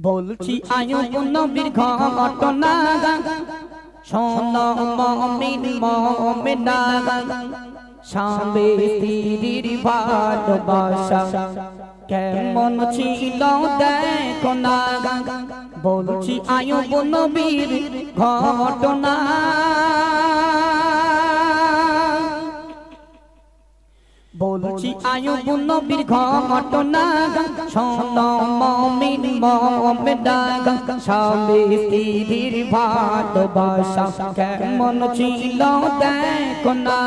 বলছি আয়ু নবীর ঘটনা। শোন মমিন মমিনা। স্বামী স্ত্রীর ভালোবাসা। কেমন ছিল দেখো না। বলছি আয়ু নবীর ঘটনা। আয়ুব নবীর ঘটনা শোন মমিন মমেনা স্বামী স্ত্রীর ভালোবাসা কেমন ছিল দেখো না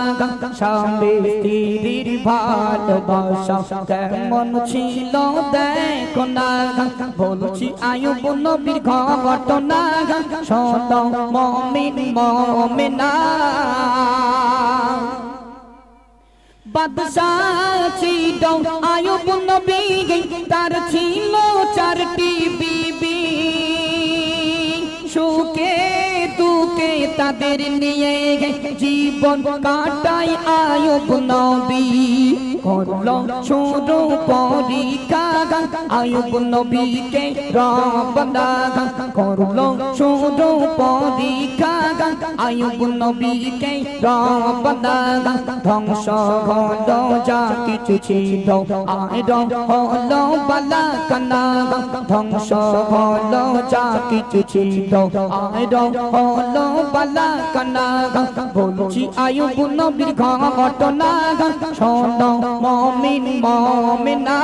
স্বামী স্ত্রীর ভালোবাসা কেমন ছিল দেখো না বলছি আয়ুব নবীর ঘটনা শোন মমিন মমেনা বাদশাহ ছিল আয়ুব নবী তার ছিল চারটি বিবি। সুখে দুঃখে তাদের নিয়ে জীবন কাটায় আয়ুব নবী করল শুরু পরীক্ষা আয়ুব নবীকে রবনা করল শুরু পরীক্ষা আয়ুব ধ্বংস হলো যা কিছু ছিল। হলো বালা কানা ধ্বংস হলো যা কিছু ছিল। হলো বালা কানা, বলছি ঘটনা শোনো মমিন মমিনা।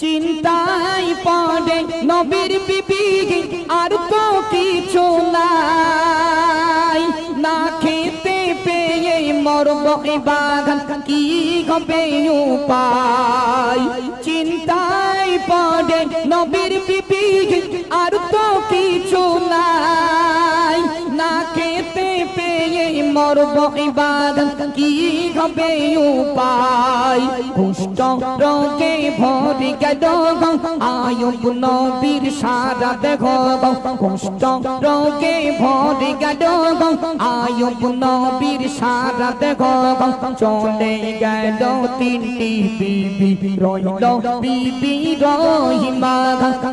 চিন্তায় পড়ে নবীর বিবি, আর তো কিছু নাই। না খেতে পেয়ে মরব বাগান, কি হবে উপায়? চিন্তায় পড়ে নবীর বিবি, আর তো কিছু নাই। না খেতে পেয়ে মরব বাগান, কি হবে উপায়? কুষ্ঠ রোগে ভরে গেল আয়ুব নবীর সারা দেহ কুষ্ঠ রোগে ভরে গেল আয়ুব নবীর সারা দেহ চলে গেল তিনটি বিবি রইল বিবি রহিমা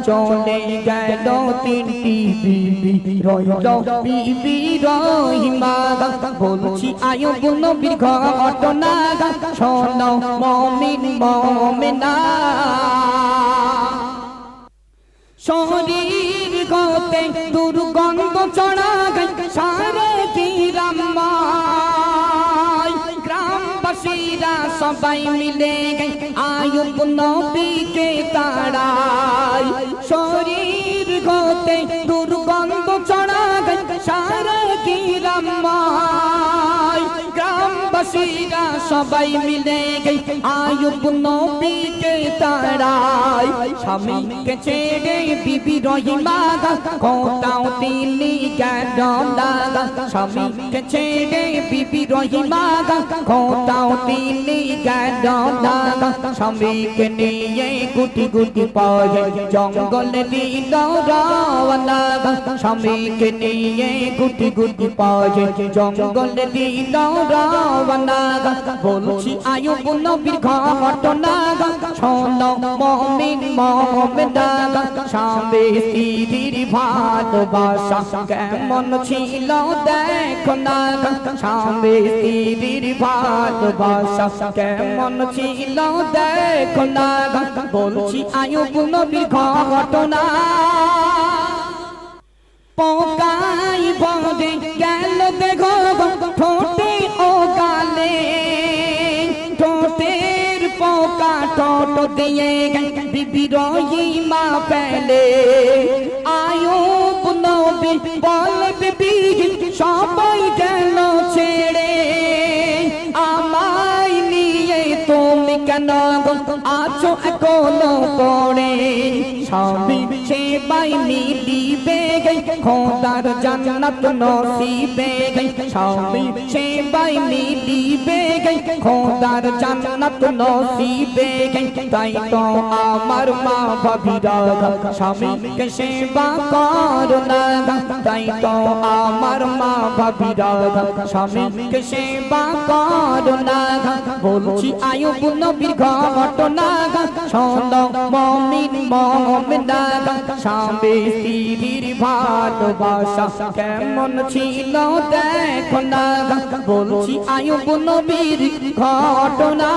চলে গেল তিনটি বিবি রইল বিবি রহিমা বলছি আয়ুব নবীর ঘটনা শোন মমিন মমিনা শরীর গতে দুর্গন্ধ চড়া সারে কিরামাই গ্রামবাসীরা সবাই মিলে আয়ুব নবীকে তাড়াই শরীর গতে দুর্গন্ধ চড়া সারে কিরামাই গ্রামবাসীরা সবাই মিলে গই আয়ুব নবীকে তাড়াই স্বামীকে ছেড়ে বিবি রহিমা কোটাও তিনি গেল লাগা স্বামীকে ছেড়ে বিবি রহিমা কোটাও তিনি গেল লাগা স্বামীকে নিয়ে গুটি গুটি পায়ে জঙ্গলে দিল রাওয়ানা স্বামীকে নিয়ে গুটি গুটি পায়ে জঙ্গলে দিল রাওয়ানা বলছি আয়ুব নবীর ঘটনা শোন মমিন মমিনা স্বামী স্ত্রীর ভালোবাসা কেমন ছিল দেখো না স্বামী স্ত্রীর ভালোবাসা কেমন ছিল দেখো না বলছি আয়ুব নবীর ঘটনা পোকাই দিয়ে বিবি রহিমা পেলে আয়ুব নবী বল বিবি সবাই গেল ছেড়ে আমায় নিয়ে তুমি কেন আছো এখনও পড়ে, স্বামী সেবাই মিলিবে গাই, খোদার জান্নাত নসিবে গাই, স্বামী সেবাই মিলিবে গাই, খোদার জান্নাত নসিবে গাই, তাই তো আমার মা ভাবিরা স্বামীকে সেবা করো না তাই তো আমার মা ভাবিরা স্বামীকে সেবা করো না বলছি আয়ুব নবীর ঘটনা শোন মমিন মমিনা স্বামী স্ত্রীর ভালোবাসা কেমন ছিল দেখো না বলছি আয়ুব নবীর ঘটনা।